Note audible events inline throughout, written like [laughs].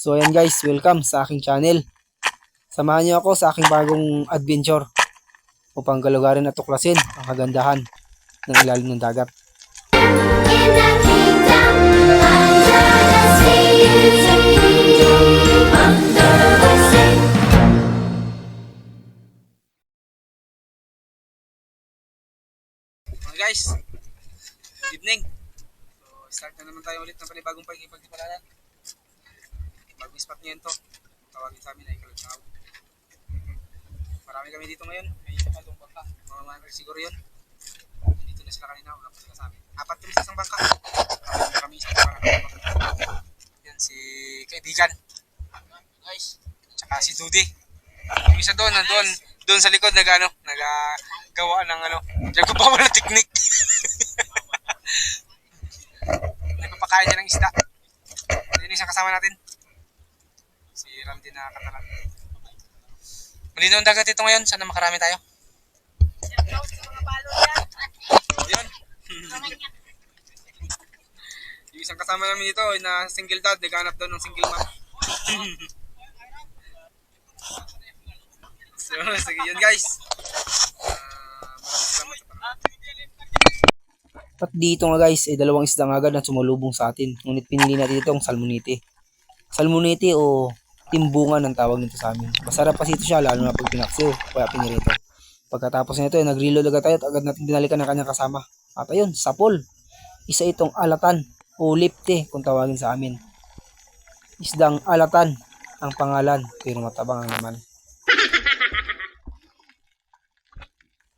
So ayan guys, welcome sa aking channel. Samahan niyo ako sa aking bagong adventure upang galugarin at tuklasin ang kagandahan ng ilalim ng dagat. In guys, good evening. So start na naman tayo ulit ng panibagong pagkipagkipalaran. Bagong spot ngayon to. Tawagin sa amin ay Kalagnaw. Marami kami dito ngayon. May isa pa itong bangka. Mga manner siguro yun. Dito na sila kanina. Wala pa sila sa amin. Apat kami sa isang bangka. Kami kami isang bangka. Yan si kaibigan. Guys. Tsaka si Dudy. Yung isa doon, nandun, doon sa likod, nag ano, nagagawa ng ano, nagpapawala ng technique. [laughs] Nagpapakain niya ng isda. Yun yung isang kasama natin. Si Randy na katalan. Malinaw ang dagat ito ngayon. Sana makarami tayo. Yun. [laughs] yung isang kasama namin dito ay na single dad, naghanap daw ng single mom. [laughs] so, sige yun guys. Ah. At dito nga guys, ay dalawang isda nga agad na sumulubong sa atin. Ngunit pinili natin itong salmonite. Salmonite o timbungan ang tawag nito sa amin. Masarap kasi ito siya lalo na pag pinaksiw. Kaya pinirito. Pagkatapos nito, ay nag-reload agad tayo at agad natin binalikan ng kanyang kasama. At ayun, sapol. Isa itong alatan o lipte kung tawagin sa amin. Isdang alatan ang pangalan pero matabang ang naman.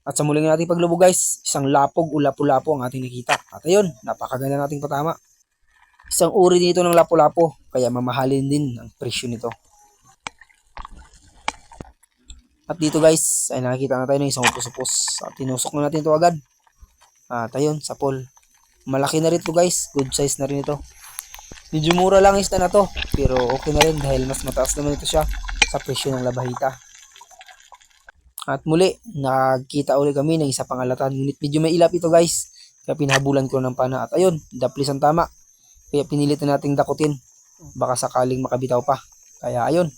At sa muling nating paglubog guys, isang lapog o lapu-lapo ang ating nakita. At ayun, napakaganda nating patama. Isang uri dito ng lapu-lapo, kaya mamahalin din ang presyo nito. At dito guys, ay nakikita na tayo ng isang upos-upos. At tinusok na natin ito agad. At ayun, sapol. Malaki na rin to guys, good size na rin ito. Medyo mura lang isda na to, pero okay na rin dahil mas mataas naman ito siya sa presyo ng labahita. At muli, nakakita ulit kami ng isa pang alatan. Ngunit medyo may ilap ito guys. Kaya pinahabulan ko ng pana. At ayun, daplis ang tama. Kaya pinilit na nating dakutin. Baka sakaling makabitaw pa. Kaya ayun,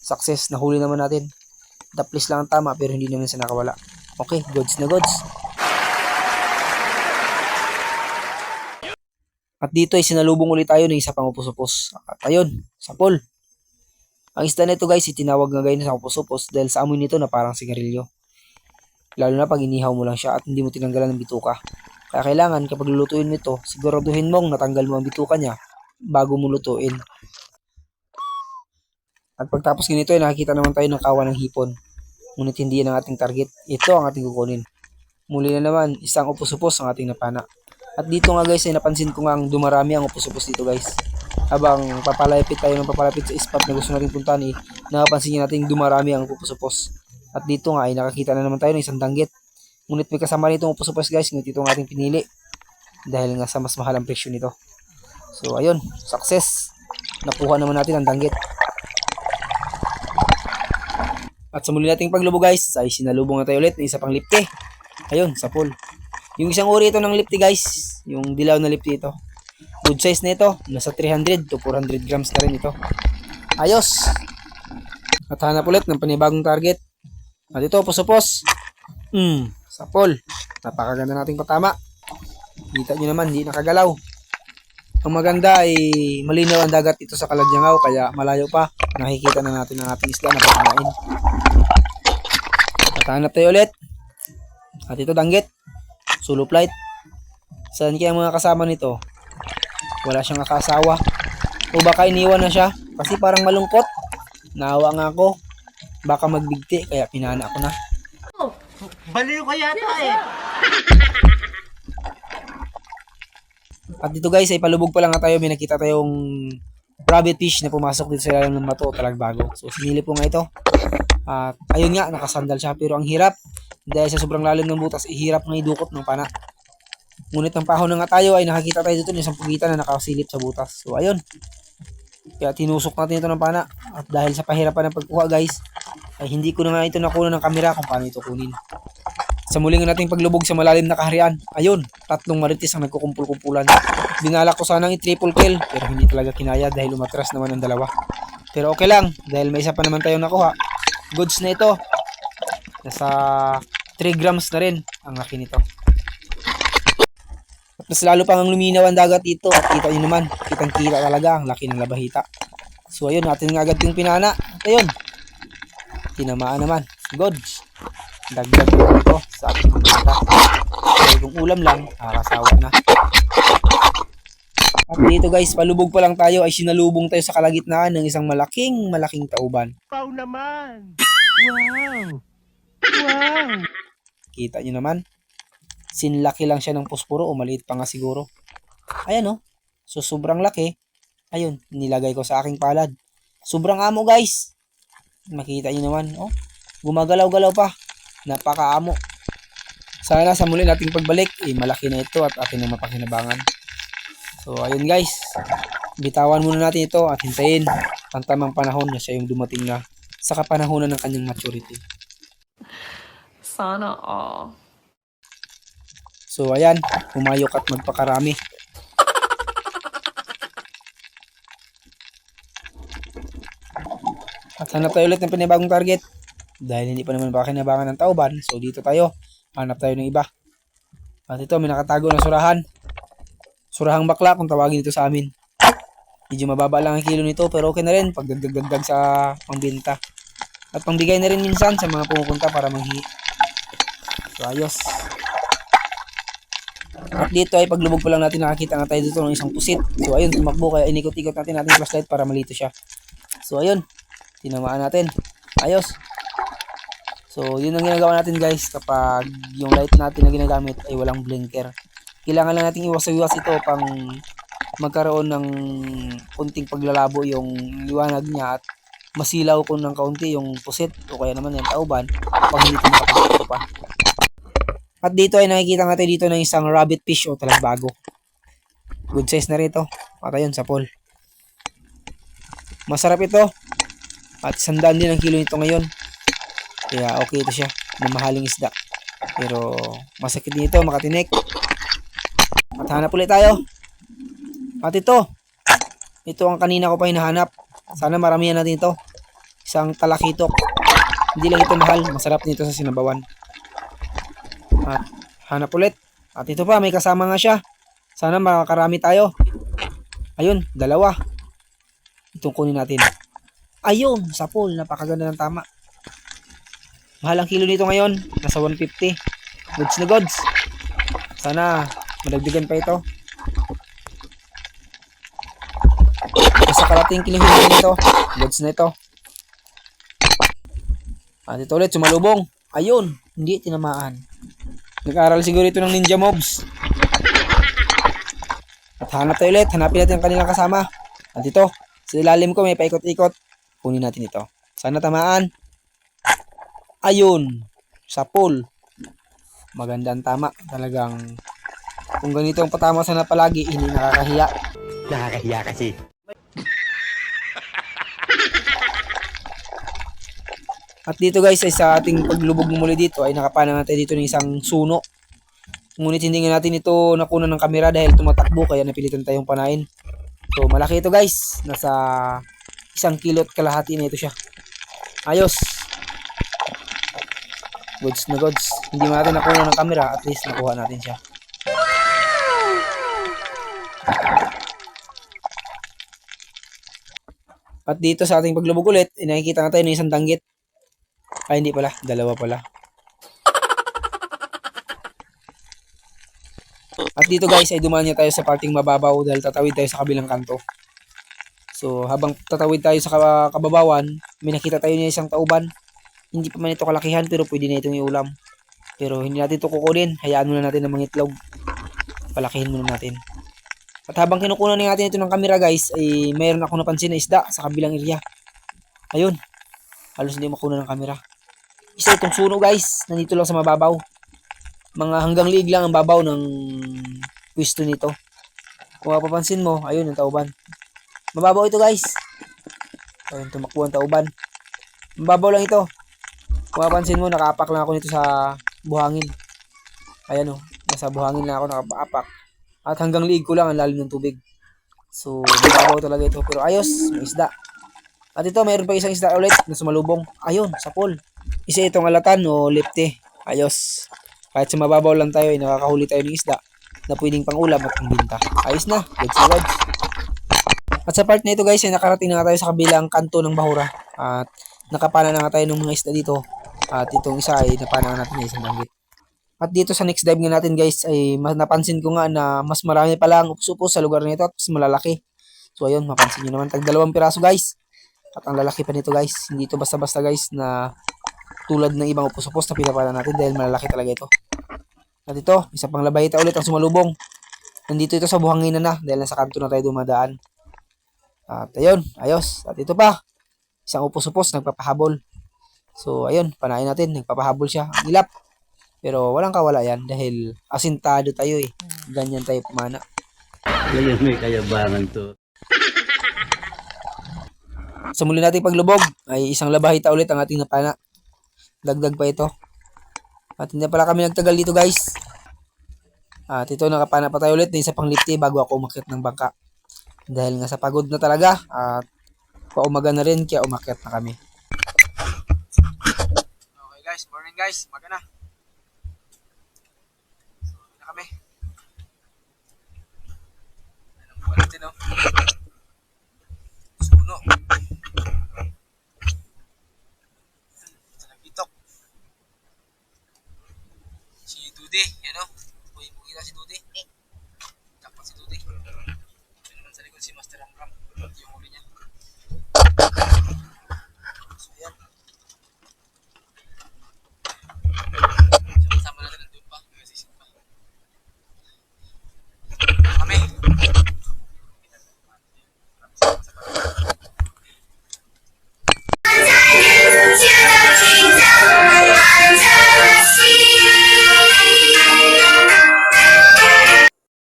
success. Nahuli naman natin. Daplis lang ang tama pero hindi naman siya nakawala. Okay, goods na goods. At dito ay sinalubong ulit tayo ng isa pang upos-upos. At ayun, sapol. Ang isda nito guys, itinawag nga gayon sa upos-upos dahil sa amoy nito na parang sigarilyo. Lalo na pag inihaw mo lang siya at hindi mo tinanggalan ng bituka. Kaya kailangan kapag lulutuin mo ito, siguraduhin mong natanggal mo ang bituka niya bago mo lutuin. At pagtapos ganito ay nakikita naman tayo ng kawan ng hipon. Ngunit hindi yan ang ating target. Ito ang ating kukunin. Muli na naman, isang upos-upos ang ating napana. At dito nga guys ay napansin ko nga ang dumarami ang upos-upos dito guys. Habang papalapit tayo ng papalapit sa spot na gusto nating puntahan eh, napapansin natin dumarami ang upos-upos. At dito nga ay nakakita na naman tayo ng isang danggit. Ngunit may kasama nitong upos-upos guys, ngunit ito ang ating pinili. Dahil nga sa mas mahal ang presyo nito. So ayun, success. Nakuha naman natin ang danggit. At sa muli nating paglubog guys, ay sinalubong na tayo ulit ng isa pang lipte. Ayun, sa pool. Yung isang uri ito ng lipte guys, yung dilaw na lipte ito. Good size na ito, nasa 300 to 400 grams na rin ito. Ayos! At hanap ulit ng panibagong target. At ito, pusupos. Hmm, sa pool. Napakaganda nating patama. Kita nyo naman, hindi nakagalaw. Ang maganda ay malinaw ang dagat ito sa Kalagyangaw kaya malayo pa nakikita na natin ang ating isda na pagkakain. At hanap tayo ulit. At ito danggit. Solo flight. Saan kaya mga kasama nito? Wala siyang akasawa. O baka iniwan na siya kasi parang malungkot. Naawa nga ako. Baka magbigti kaya pinana ko na. Baliw ka yata eh. [laughs] At dito guys ay palubog pa lang nga tayo. May nakita tayong rabbit fish na pumasok dito sa ilalim ng mato o talagbago. So sinilip ko nga ito. At ayun nga nakasandal siya pero ang hirap. Dahil sa sobrang lalim ng butas, ihirap nga idukot ng pana. Ngunit ng pahon na nga tayo ay nakakita tayo dito ng isang pugitan na nakasilip sa butas. So ayun. Kaya tinusok natin ito ng pana. At dahil sa pahirapan ng pagkuha guys, ay hindi ko na nga ito nakuha ng kamera kung paano ito kunin. Sa muling nating paglubog sa malalim na kaharian, ayun, tatlong marites ang nagkukumpul-kumpulan. Binala ko sanang i-triple kill pero hindi talaga kinaya dahil umatras naman ang dalawa. Pero okay lang dahil may isa pa naman tayong nakuha. Goods na ito. Nasa 3 grams na rin ang laki nito. At mas lalo pang ang luminaw ang dagat dito at kita nyo naman, kitang kita talaga ang laki ng labahita. So ayun, natin nga agad yung pinana. At ayun, tinamaan naman. Goods. Dagdag ko ito sa ating pinata. Dahil kung ulam lang, nakakasawa na. At dito guys, palubog pa lang tayo ay sinalubong tayo sa kalagitnaan ng isang malaking malaking tauban. Wow naman! Wow! Wow! Kita nyo naman. Sinlaki lang siya ng posporo o maliit pa nga siguro. Ayan oh. So sobrang laki. Ayun, nilagay ko sa aking palad. Sobrang amo guys. Makita nyo naman. Oh, gumagalaw-galaw pa. Napakaamo. Sana sa muli nating pagbalik, eh, malaki na ito at atin na mapakinabangan. So ayun guys. Bitawan muna natin ito at hintayin ang tamang panahon na siya yung dumating na sa kapanahonan ng kanyang maturity. Sana all. So ayan, humayok at magpakarami. At hanap tayo ulit ng panibagong target. Dahil hindi pa naman pakinabangan ng tauban, so dito tayo. Hanap tayo ng iba. At ito, may nakatago na surahan. Surahang bakla kung tawagin ito sa amin. Medyo mababa lang ang kilo nito pero okay na rin pag dagdag-dagdag sa pangbenta. At pangbigay na rin minsan sa mga pumupunta para manghi. So ayos. At dito ay paglubog pa lang natin nakakita nga tayo dito ng isang pusit. So ayun, tumakbo kaya inikot-ikot natin natin flashlight para malito siya. So ayun, tinamaan natin. Ayos. So yun ang ginagawa natin guys kapag yung light natin na ginagamit ay walang blinker. Kailangan lang natin iwas-iwas ito pang magkaroon ng kunting paglalabo yung liwanag niya at masilaw ko ng kaunti yung pusit o kaya naman yung tauban pag hindi ito makapagpapalo pa. At dito ay nakikita natin dito ng isang rabbit fish o talagbago. Good size na rito. At ayun, sa pool. Masarap ito. At sandaan din ang kilo nito ngayon. Kaya okay ito siya. Mamahaling isda. Pero masakit din ito, makatinik. At hanap ulit tayo. At ito. Ito ang kanina ko pa hinahanap. Sana maramihan natin ito. Isang talakitok. Hindi lang ito mahal. Masarap nito sa sinabawan. At hanap ulit. At ito pa, may kasama nga siya. Sana makakarami tayo. Ayun, dalawa. Itong kunin natin. Ayun, sa pool. Napakaganda ng tama. Mahal ang kilo nito ngayon. Nasa 150. Goods na goods. Sana madagdagan pa ito. Basta karating kilo hilo nito. Goods na ito. At ito ulit, sumalubong. Ayun, hindi tinamaan. Nag-aral siguro ito ng ninja mobs. At hanap tayo ulit. Hanapin natin ang kanilang kasama. At ito, sa ilalim ko may paikot-ikot. Kunin natin ito. Sana tamaan. Ayun. Sa pool. Maganda ang tama. Talagang kung ganito ang patama sana palagi, hindi nakakahiya. Nakakahiya kasi. At dito guys ay sa ating paglubog muli dito ay nakapana natin dito ng isang suno. Ngunit hindi nga natin ito nakuna ng kamera dahil tumatakbo kaya napilitan tayong panain. So malaki ito guys. Nasa isang kilo at kalahati na ito siya. Ayos. Goods na goods. Hindi natin nakuha ng kamera at least nakuha natin siya. At dito sa ating paglubog ulit, ay nakikita na tayo ng isang danggit. Ay, hindi pala. Dalawa pala. At dito guys, ay dumaan niya tayo sa parting mababaw dahil tatawid tayo sa kabilang kanto. So, habang tatawid tayo sa ka- kababawan, may nakita tayo niya isang tauban. Hindi pa man ito kalakihan pero pwede na itong iulam. Pero hindi natin ito kukunin. Hayaan muna natin ng mga itlog. Palakihin muna natin. At habang kinukunan natin ito ng kamera guys, ay mayroon ako napansin na isda sa kabilang area. Ayun. Halos hindi makuha ng kamera. Isa itong suno guys. Nandito lang sa mababaw. Mga hanggang liig lang ang babaw ng pwesto nito. Kung mapapansin mo, ayun ang tauban. Mababaw ito guys. Ayun, tumakbo ang tauban. Mababaw lang ito. Mapapansin mo, nakaapak lang ako nito sa buhangin. Ayan o, nasa buhangin lang ako nakaapak. At hanggang liig ko lang ang lalim ng tubig. So, mababaw talaga ito. Pero ayos, may isda. At ito, mayroon pa isang isda ulit na sumalubong. Ayun, sa pool. Isa itong alatan o lipte. Ayos. Kahit sa mababaw lang tayo, ay nakakahuli tayo ng isda na pwedeng pang ulam at pangbinta. Ayos na. Sa Lods. At sa part na ito guys, ay nakarating na tayo sa kabilang kanto ng Bahura. At nakapana na nga tayo ng mga isda dito. At itong isa ay napana nga natin ng isang banggit. At dito sa next dive nga natin guys, ay napansin ko nga na mas marami pala ang upos-upos sa lugar nito at mas malalaki. So ayun, mapansin nyo naman, tag dalawang piraso guys. At ang lalaki pa nito guys, hindi ito basta-basta guys na tulad ng ibang upos-upos na pinapala natin dahil malalaki talaga ito. At ito, isa pang labayita ulit ang sumalubong. Nandito ito sa buhangin na na dahil nasa kanto na tayo dumadaan. At ayun, ayos. At ito pa, isang upos-upos nagpapahabol. So ayun, panain natin, nagpapahabol siya. Ilap. Pero walang kawala yan dahil asintado tayo eh. Ganyan tayo pumana. Ngayon may kayabangan to. Sa muli nating paglubog ay isang labahita ulit ang ating napana. Dagdag pa ito. At hindi pala kami nagtagal dito guys. At ito nakapana pa tayo ulit ng isa pang lifty bago ako umakyat ng bangka. Dahil nga sa pagod na talaga at paumaga na rin kaya umakyat na kami. Guys, morning guys, umaga na.